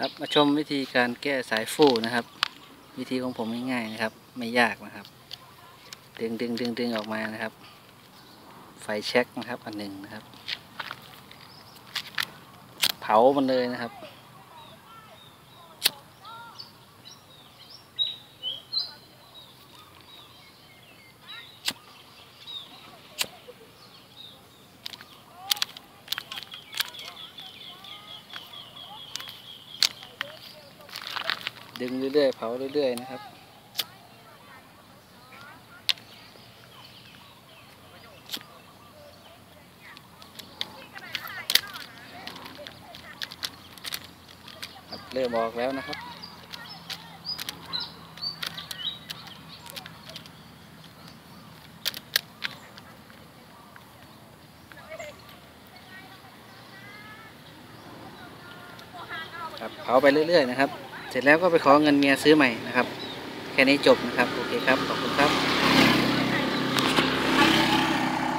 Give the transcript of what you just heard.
ครับมาชมวิธีการแก้สายฟูนะครับ วิธีของผมง่ายๆนะครับ ไม่ยากนะครับ ดึงดึงดึงดึงออกมานะครับ ไฟแช็กนะครับอันหนึ่งนะครับ เผามันเลยนะครับ ดึงเรื่อยๆ เผาเรื่อยๆ นะครับ เริ่มออกแล้วนะครับครับเผาไปเรื่อย ๆ นะครับ เสร็จแล้วก็ไปขอเงินเมียซื้อใหม่นะครับ แค่นี้จบนะครับ โอเคครับ ขอบคุณครับ